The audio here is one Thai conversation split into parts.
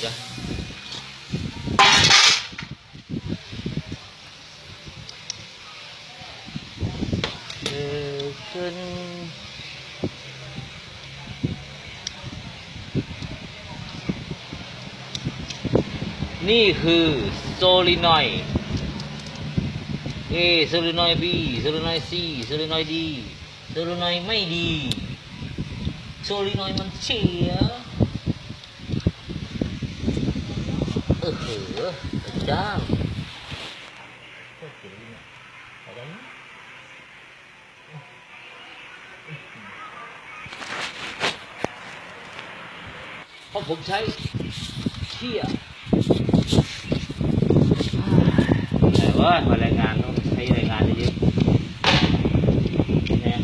ยวจะเดินขึ้นนี่คือโซลินอยเอโซลินอยบีโซลินอยซีโซลินอยดีโซลินอยไม่ดีโซลินอยมันเสีย เออเหอะจ้าเพราะผมใช้เชี่ยแต่ว่ามาแรงงานต้องใช้แรงงานเยอะๆนะ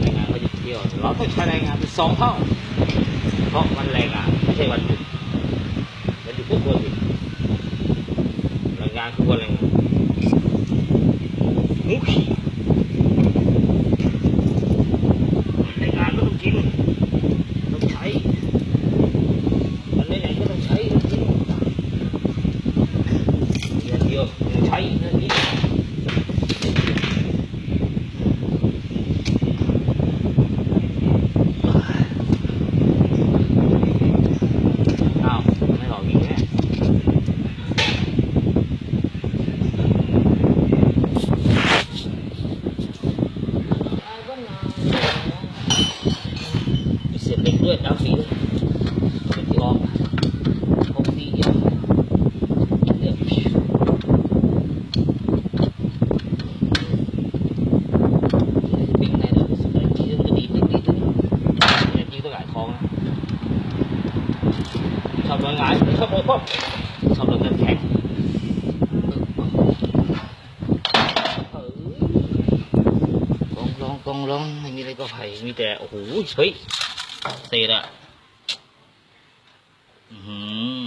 แรงงานเขาจะเที่ยวเราต้องใช้แรงงานเป็นสองเท่า เพราะมันแรงงาน ช่วันหยุดวันหยุดก็ควรหยุดแรงงานคือวันแรงงานมุกแรงงานก็ต้องกินต้องใช้มันไหนๆก็ต้องใช้ต้องกินเดือนเดียวใช้เดือนนี้อ้าวไม่ออกอีกแน่มี เศษเหล็กด้วยดำปีด้วยเป็นที่ออกหกทีเดียวเลือกวิ่งในเราสุดเลยที่มันดีดีดีดีเนี่ยที่ต้องหลายคลองนะชอบโดนหงายชอบโดนพวกชอบโดนเงินแข็งเองร้องกองร้องไม่มีอะไรก็ไผ่มีแต่โอ้โหเฮ้ย เศษอะอือหือ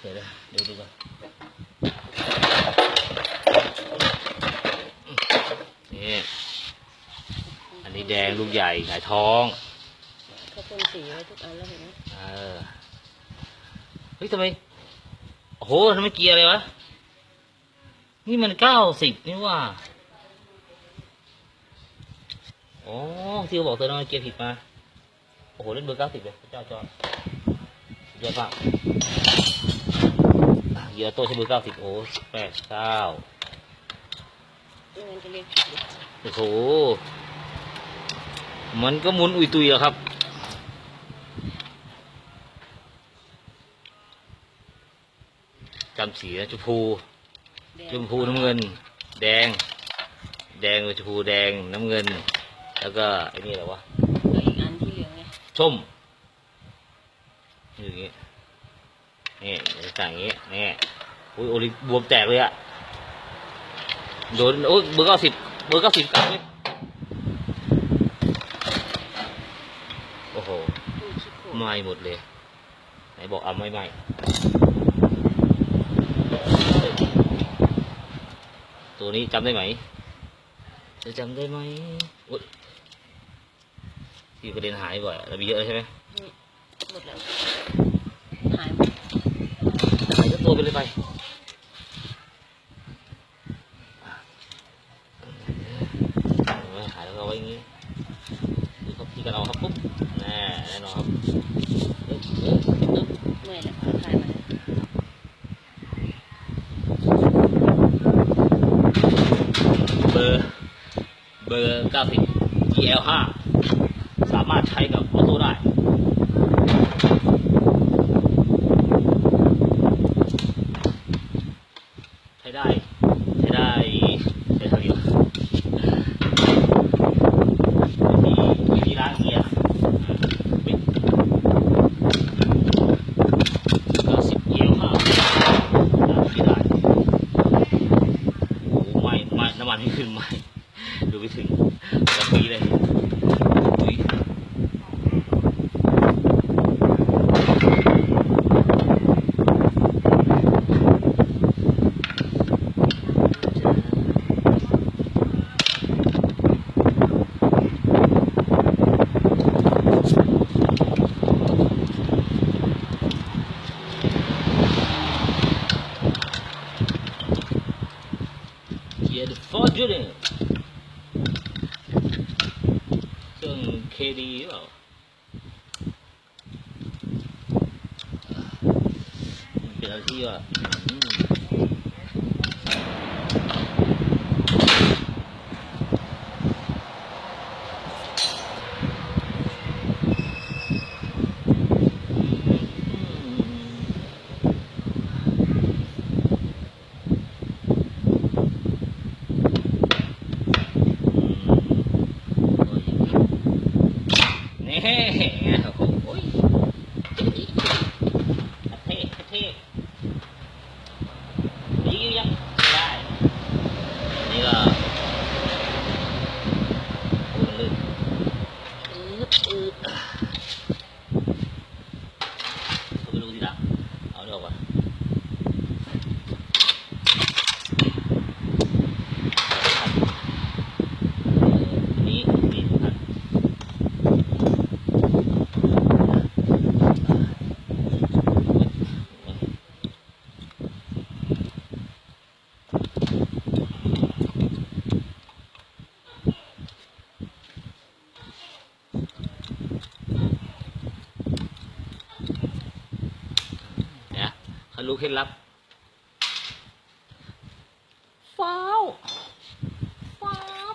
เดี๋ยวนะเดี๋ยวดูก่อนนี่อันนี้แดงลูกใหญ่หงายท้องเขาพ่นสีไว้ทุกอันแล้วเห็นไหมเออเฮ้ยทำไมโอ้โหทำไมเกียร์อะไรวะ นี่มันเก้าสิบนี่ว่า โอ้ที่เขาบอกเธอทำไมเกียร์ผิดมา โอ้โห เล่นเบอร์เก้าสิบเลยพระเจ้าจอดสุดยอดมากอะเหยื่อโต้ใช้เบอร์เก้าสิบโอ้แปดเก้าไม่งั้นจะเรียกผิดโอ้โห มันก็หมุนอุยตุยแล้วครับจำสีนะชมพูแดงชมพูน้ำเงิน แดง แดงกับชมพูแดงน้ำเงิน แล้วก็ไอ้นี่อะไรวะแล้วอีกอันที่เหลืองไงส้มนี่อย่างงี้นี่ต่างอย่างงี้นี่อุ้ยโอลิบวมแตกเลยอะโดนโอ้ยเบอร์เก้าสิบเบอร์เก้าสิบกลับเลยโอ้โหดูชิโกไหม้หมดเลยไหนบอกเอาไม่ไหม้ตัวนี้จำได้ไหม จะจำได้ไหมอุ๊ยที่กระเด็นหายบ่อยอะเรามีเยอะแล้วใช่ไหมนี่หมดแล้ว หายหมดหายทั้งตัวไปเลยไปเอาไว้หายแล้วก็เอาไว้อย่างงี้ดูครับที่กันเอาครับปุ๊บแน่แน่นอนครับเอ๊ะเอ๊ะเอ๊ะเมื่อยแล้วหายมาแล้ว เบอร์ เบอร์ 90 GL5 สามารถใช้กับออโต้ได้ใช้ได้ Ecco. uscire qui He had a forgery. เคดีหรือเปล่าเป็นอะไรที่ว่าอืม นี่โอ้โหเท่เท่ยิงยังได้ นี่ก็โอ้ยลื่น อืดอืด เขาไปดูทีหลังเอาเดี๋ยวก่อนนี่นี่อันเนี่ย เขารู้เคล็ดลับฟ้าวฟ้าว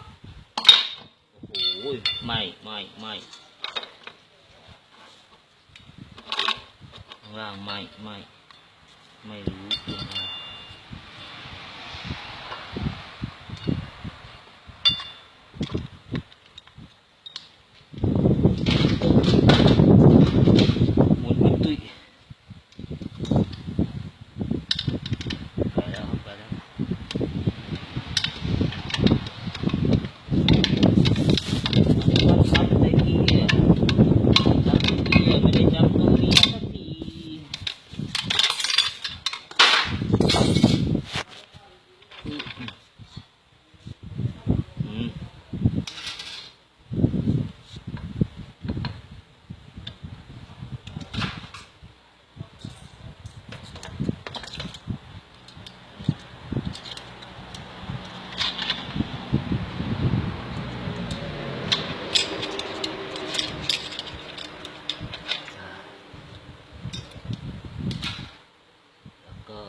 โอ้โหไม่ไม่ไม่ข้างล่างไม่ไม่ไม่รู้ยังไงหมุนไม่ตุ้ยไปแล้วครับไปแล้ววันทำได้กี่อะทำกี่อะไม่ได้จำตรงนี้สักทีอืม แล้วก็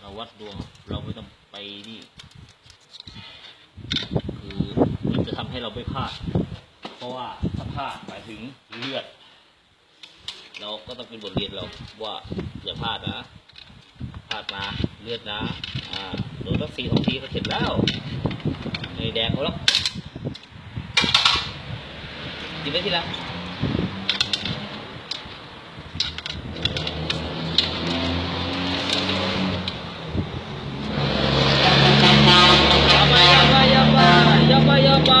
เรา วัดดวง เราไม่ต้องไปนี่คือมันจะทำให้เราไม่พลาด เพราะว่าถ้าพลาดหมายถึงเลือด เราก็ต้องเป็นบทเรียนเราว่าอย่าพลาดนะพลาดนะเลือดนะอ่าโดนสักสี่สองทีก็เสร็จแล้วในแดงเขาแล้วกินได้ทีละอย่าไปอย่าไปอย่าไป อย่าไปอย่าไป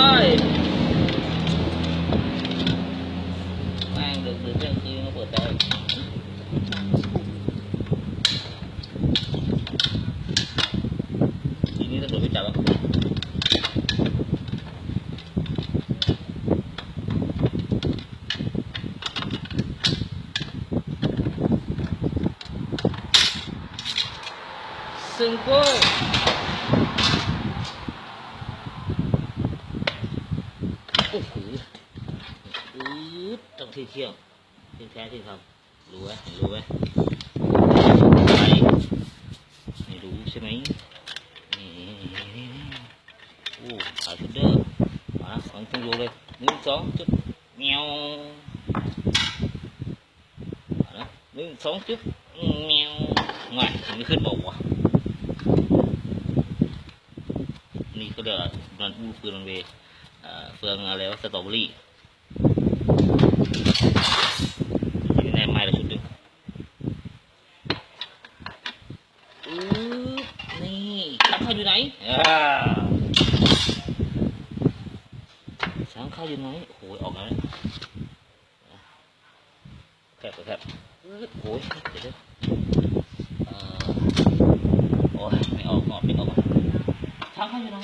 แม่งดึกดึกเที่ยงคืนมาเปิดได้ทีนี้ตำรวจไม่จับอะซึงโก้โอ้โหอืดต้อง ที่เที่ยงที่แท้ที่ทำรู้ไหมรู้ไหมไม่รู้ใช่ไหมนี่โอ้ขายชุดเด้อมาของคุณดูเลยหนึ่งสองจุดเมียวมาหนึ่งสองจุดเมียวง่ายถึงขึ้นบอกว่ะนี่เขาเรียกว่านันอูเฟืองเวเอ่อเฟืองอะไรวะสตรอเบอรี่นี่แน่ไม่ละชุดหนึ่งอือนี่ช้างข้าวอยู่ไหนอ่า ช้างข้าวอยู่ไหนโอ้โหออกแล้วแคบแคบโอ้ยเดี๋ยวเดี๋ยวโอ้ยไม่ออกออกไม่ออกช้างเขาอยู่ไหน